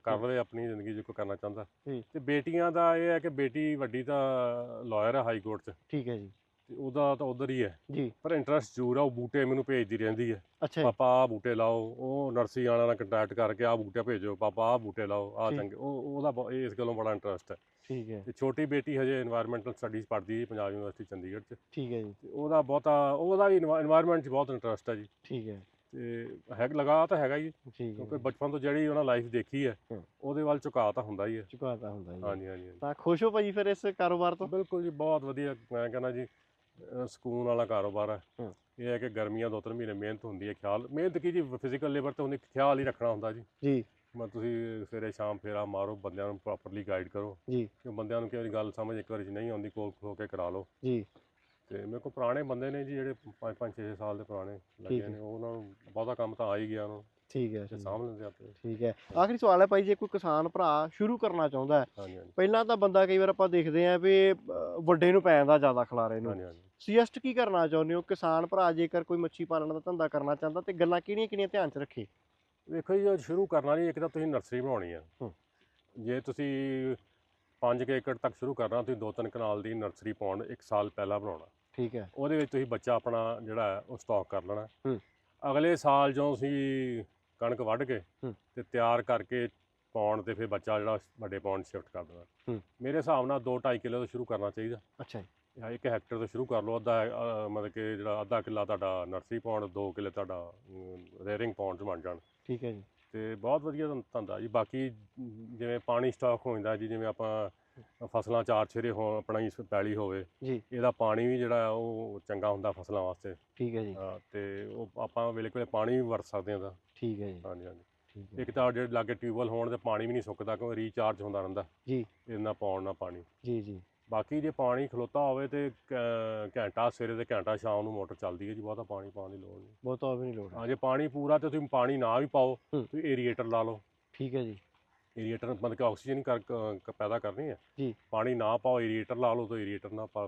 ਕਰ ਲਵੇ ਆਪਣੀ ਜ਼ਿੰਦਗੀ ਕੋਈ ਕਰਨਾ ਚਾਹੁੰਦਾ। ਜੀ। ਤੇ ਬੇਟੀਆਂ ਦਾ ਇਹ ਹੈ ਕਿ ਬੇਟੀ ਵੱਡੀ ਤਾਂ ਲਾਇਰ ਹੈ ਹਾਈ ਕੋਰਟ 'ਚ। ਠੀਕ ਹੈ ਜੀ। ਤੇ ਉਹਦਾ ਤਾਂ ਉਧਰ ਹੀ ਹੈ। ਜੀ। ਪਰ ਇੰਟਰਸਟ ਜ਼ਰੂਰ ਆ ਉਹ ਬੂਟੇ ਮੈਨੂੰ ਭੇਜਦੀ ਰਹਿੰਦੀ ਹੈ। ਅੱਛਾ ਪਾਪਾ ਆ ਬੂਟੇ ਲਾਓ ਉਹ ਨਰਸਰੀ ਵਾਲਿਆਂ ਨਾਲ ਕੰਟੈਕਟ ਕਰਕੇ ਆ ਬੂਟੇ ਭੇਜੋ ਪਾਪਾ ਆ ਬੂਟੇ ਲਾਓ ਆ ਠੀਕ। ਉਹ ਉਹਦਾ ਇਸ ਗੱਲੋਂ ਬੜਾ ਇੰਟਰਸਟ ਹੈ। ਠੀਕ ਹੈ। ਤੇ ਛੋਟੀ ਬੇਟੀ ਹਜੇ এনवायरमेंटਲ ਸਟੱਡੀਜ਼ ਪੜ੍ਹਦੀ ਪੰਜਾਬ ਯੂਨੀਵਰਸਿਟੀ ਚੰਡੀਗੜ੍ਹ 'ਚ। ਠੀਕ ਹੈ ਜੀ। ਤੇ ਉਹਦਾ ਬਹੁਤਾ ਉਹਦਾ ਵੀ এনवायरमेंट 'ਚ ਬਹੁਤ ਇੰਟਰਸਟ ਹੈ ਜੀ। ਠੀਕ ਹੈ। ਤੇ ਹੈ ਲਗਾ ਤਾਂ ਹੈਗਾ ਹੀ ਠੀਕ ਹੈ ਕਿਉਂਕਿ ਜੀ। ਬਚਪਨ ਤੋਂ ਜਿਹੜੀ ਉਹਨਾਂ ਲਾਈਫ ਦੇਖੀ ਹੈ ਉਹਦੇ ਵੱਲ ਝੁਕਾਅ ਤਾਂ ਹੁੰਦਾ ਹੀ ਹੈ। ਚੁਕਾਤਾ ਹੁੰਦਾ ਜੀ ਹਾਂਜੀ ਹਾਂਜੀ ਹਾਂਜੀ। ਤਾਂ ਖੁਸ਼ ਹੋ ਭਾਜੀ ਫਿਰ ਇਸ ਕਾਰੋਬਾਰ ਤੋਂ? ਬਿਲਕੁਲ ਜੀ ਬਹੁਤ ਵਧੀਆ ਮੈਂ ਕਹਿੰਦਾ ਜੀ। ਸਕੂਨ ਵਾਲਾ ਕਾਰੋਬਾਰ ਹੈ। ਇਹ ਹੈ ਕਿ ਗਰਮੀਆਂ ਦੋ ਤਿੰਨ ਮਹੀਨੇ ਮਿਹਨਤ ਹੁੰਦੀ ਹੈ ਖਿਆਲ ਮਿਹਨਤ ਕੀ ਜੀ? ਫਿਜ਼ੀਕਲ ਲੇਬਰ ਤੇ ਉਹਨੇ ਖਿਆਲ ਹੀ ਰੱਖਣਾ ਹੁੰਦਾ ਜੀ। ਜੀ। ਮੈਂ ਤੁਸੀਂ ਸਵੇਰੇ ਸ਼ਾਮ ਫੇਰਾ ਮਾਰੋ ਬੰਦਿਆਂ ਨੂੰ ਪ੍ਰੋਪਰਲੀ ਗਾਈਡ ਕਰੋ। ਜੀ। ਕਿ ਬੰਦਿਆਂ ਨੂੰ ਵਾਰੀ ਗੱਲ ਸਮਝ ਇੱਕ ਵਾਰੀ 'ਚ ਨਹੀਂ ਆਉਂਦੀ ਕੋਲ ਖਲੋ ਕੇ ਕਰਾ ਲਓ। ਜੀ। ਤੇ ਮੇਰੇ ਕੋਲ ਪੁਰਾਣੇ ਬੰਦੇ ਨੇ ਜੀ ਜਿਹੜੇ 5 5 6 ਸਾਲ ਦੇ ਪੁਰਾਣੇ ਲੱਗੇ। ਨੇ। ਉਹਨਾਂ ਨੂੰ ਬਹੁਤਾ ਕੰਮ ਤਾਂ ਆ ਹੀ ਗਿਆ ਉਹਨਾਂ ਨੂੰ। ਠੀਕ ਹੈ ਤੇ ਠੀਕ ਹੈ। ਸਾਂਭ ਲੈਂਦੇ ਆਪੇ ਠੀਕ ਹੈ। ਆਖਰੀ ਸਵਾਲ ਹੈ ਭਾਈ ਜੇ ਕੋਈ ਕਿਸਾਨ ਭਰਾ ਸ਼ੁਰੂ ਕਰਨਾ ਚਾਹੁੰਦਾ ਹੈ ਹਾਂਜੀ ਹਾਂਜੀ। ਪਹਿਲਾਂ ਤਾਂ ਬੰਦਾ ਕਈ ਵਾਰ ਆਪਾਂ ਦੇਖਦੇ ਆਂ ਵੀ ਅਹ, ਵੱਡੇ ਨੂੰ ਪੈ ਜਾਂਦਾ ਜ਼ਿਆਦਾ ਖਲਾਰੇ ਨੂੰ। ਹਾਂਜੀ ਹਾਂਜੀ। ਸੁਜੈਸਟ ਕੀ ਕਰਨਾ ਚਾਹੁੰਦੇ ਹੋ? ਕਿਸਾਨ ਭਰਾ ਜੇਕਰ ਕੋਈ ਮੱਛੀ ਪਾਲਣ ਦਾ ਧੰਦਾ ਕਰਨਾ ਚਾਹੁੰਦਾ ਤੇ ਗੱਲਾਂ ਕਿਹੜੀਆਂ ਕਿਹੜੀਆਂ ਧਿਆਨ 'ਚ ਰੱਖੇ? ਵੇਖੋ ਜੀ ਜੇ ਸ਼ੁਰੂ ਕਰਨਾ ਨਹੀਂ ਇੱਕ ਤਾਂ ਤੁਸੀਂ ਨਰਸਰੀ ਬਣਾਉਣੀ ਆ। ਹੂੰ। ਜੇ ਤੁਸੀਂ 5 ਏਕੜ ਤੱਕ ਸ਼ੁਰੂ ਕਰਨਾ ਤੁਸੀਂ ਦੋ ਤਿੰਨ ਕਨਾਲ ਦੀ ਨਰਸਰੀ ਪਾਉਣ ਇੱਕ ਸਾਲ ਪਹਿਲਾਂ ਬਣਾਉਣਾ। ਠੀਕ ਹੈ। ਉਹਦੇ ਵਿੱਚ ਤੁਸੀਂ ਬੱਚਾ ਆਪਣਾ ਜਿਹੜਾ ਹੈ ਉਹ ਸਟਾਕ ਕਰ ਲੈਣਾ। ਹੂੰ। ਅਗਲੇ ਸਾਲ ਜਦੋਂ ਅਸੀਂ ਕਣਕ ਵੱਢ ਕੇ ਹੂੰ। ਤੇ ਤਿਆਰ ਕਰਕੇ ਪਾਉਣ ਤੇ ਫਿਰ ਬੱਚਾ ਜਿਹੜਾ ਵੱਡੇ ਪਾਉਣ ਸ਼ਿਫਟ ਕਰ ਦੇਣਾ ਹੂੰ। ਮੇਰੇ ਹਿਸਾਬ ਨਾਲ 2.5 ਕਿਲੋ ਤੋਂ ਸ਼ੁਰੂ ਕਰਨਾ ਚਾਹੀਦਾ। ਅੱਛਾ ਜੀ। ਇੱਕ ਹੈਕਟਰ ਤੋਂ ਸ਼ੁਰੂ ਕਰ ਲਓ ਅੱਧਾ ਮਤਲਬ ਕਿ ਜਿਹੜਾ ਅੱਧਾ ਕਿੱਲਾ ਤੁਹਾਡਾ ਨਰਸਰੀ ਪਾਉਣ 2 ਕਿੱਲੇ ਤੁਹਾਡਾ ਰੇਅਰਿੰਗ ਪਾਉਣ ਚ ਬਣ ਜਾਣ। ਠੀਕ ਹੈ ਜੀ। ਤੇ ਬਹੁਤ ਵਧੀਆ ਧੰਦਾ ਜੀ। ਬਾਕੀ ਜਿਵੇਂ ਪਾਣੀ ਸਟਾਕ ਹੋ ਜਾਂਦਾ ਜੀ ਜਿਵੇਂ ਆਪਾਂ ਫਸਲਾਂ ਚਾਰ ਛੇਰੇ ਹੋ ਆਪਣਾ ਹੀ ਪੈਲੀ ਹੋਵੇ ਜੀ। ਇਹਦਾ ਪਾਣੀ ਵੀ ਜਿਹੜਾ ਉਹ ਚੰਗਾ ਹੁੰਦਾ ਫਸਲਾਂ ਵਾਸਤੇ। ਠੀਕ ਹੈ ਜੀ। ਹਾਂ, ਤੇ ਉਹ ਆਪਾਂ ਵੇਲੇ ਕੋਲੇ ਪਾਣੀ ਵੀ ਵਰਤ ਸਕਦੇ ਹਾਂ ਦਾ ਠੀਕ ਹੈ ਜੀ। ਹਾਂਜੀ ਹਾਂਜੀ। ਠੀਕ ਹੈ। ਇੱਕ ਤਾਂ ਜਿਹੜੇ ਲਾਗੇ ਟਿਊਬਵੈਲ ਹੋਣ ਤੇ ਪਾਣੀ ਵੀ ਨਹੀਂ ਸੁੱਕਦਾ ਕਿਉਂਕਿ ਰੀਚਾਰਜ ਹੁੰਦਾ ਰਹਿੰਦਾ। ਜੀ। ਇਹਨਾਂ ਪਾਉਣ ਨਾਲ ਪਾਣੀ। ਜੀ ਜੀ। ਬਾਕੀ ਜੇ ਪਾਣੀ ਖਲੋਤਾ ਹੋਵੇ ਤੇ ਘੰਟਾ ਸਵੇਰੇ ਤੇ ਘੰਟਾ ਸ਼ਾਮ ਨੂੰ ਮੋਟਰ ਚੱਲਦੀ ਹੈ ਜੀ ਬਹੁਤਾ ਪਾਣੀ ਪਾਉਣ ਦੀ ਲੋੜ ਨਹੀਂ। ਬਹੁਤ ਵੀ ਨਹੀਂ ਲੋੜ। ਹਾਂ ਜੇ ਪਾਣੀ ਪੂਰਾ ਤੇ ਤੁਸੀਂ ਪਾਣੀ ਨਾ ਵੀ ਪਾਓ ਹੂੰ। ਤੁਸੀਂ ਏਰੀਏਟਰ ਲਾ ਲਓ। ਠੀਕ ਹੈ ਜੀ। ਏਰੀਏਟਰ ਮਤਲਬ ਕਿ ਆਕਸੀਜਨ ਕਰ ਕ- ਪੈਦਾ ਕਰਨੀ ਹੈ ਜੀ। ਪਾਣੀ ਨਾ ਪਾਓ ਏਰੀਏਟਰ ਲਾ ਲਓ ਤਾਂ ਏਰੀਏਟਰ ਨਾ ਪਾ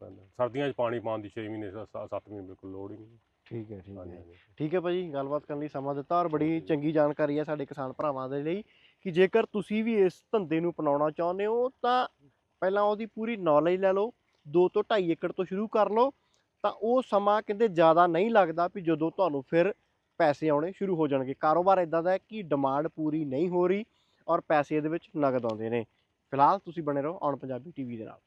ਪੈਂਦਾ। ਸਰਦੀਆਂ 'ਚ ਪਾਣੀ ਪਾਉਣ ਦੀ 6 ਮਹੀਨੇ 7 ਮਹੀਨੇ ਬਿਲਕੁਲ ਲੋੜ ਹੀ ਨਹੀਂ। ਠੀਕ ਹੈ ਠੀਕ ਹਾਂਜੀ ਹੈ। ਹਾਂਜੀ ਠੀਕ ਹੈ ਭਾਜੀ ਗੱਲਬਾਤ ਕਰਨ ਲਈ ਸਮਾਂ ਦਿੱਤਾ ਔਰ ਬੜੀ ਚੰਗੀ ਜਾਣਕਾਰੀ ਹੈ ਸਾਡੇ ਕਿਸਾਨ ਭਰਾਵਾਂ ਦੇ ਲਈ ਕਿ ਜੇਕਰ ਤੁਸੀਂ ਵੀ ਇਸ ਧੰਦੇ ਨੂੰ ਅਪਣਾਉਣਾ ਚਾਹੁੰਦੇ ਹੋ ਤਾਂ ਪਹਿਲਾਂ ਉਹਦੀ ਪੂਰੀ ਨੌਲੇਜ ਲੈ ਲਓ 2 ਤੋਂ 2.5 ਏਕੜ ਤੋਂ ਸ਼ੁਰੂ ਕਰ ਲਓ ਤਾਂ ਉਹ ਸਮਾਂ ਕਹਿੰਦੇ ਜ਼ਿਆਦਾ ਨਹੀਂ ਲੱਗਦਾ ਵੀ ਜਦੋਂ ਤੁਹਾਨੂੰ ਫਿਰ ਪੈਸੇ ਆਉਣੇ ਸ਼ੁਰੂ ਹੋ ਜਾਣਗੇ। ਕਾਰੋਬਾਰ ਇਦਾਂ ਦਾ ਹੈ ਕਿ ਡਿਮਾਂਡ ਪੂਰੀ ਨਹੀਂ ਹੋ ਰਹੀ ਔਰ ਪੈਸੇ ਇਹਦੇ ਵਿੱਚ ਨਗਦ ਆਉਂਦੇ ਨੇ। ਫਿਲਹਾਲ ਤੁਸੀਂ ਬਣੇ ਰਹੋ ਔਨ ਪੰਜਾਬੀ ਟੀਵੀ ਦੇ ਨਾਲ।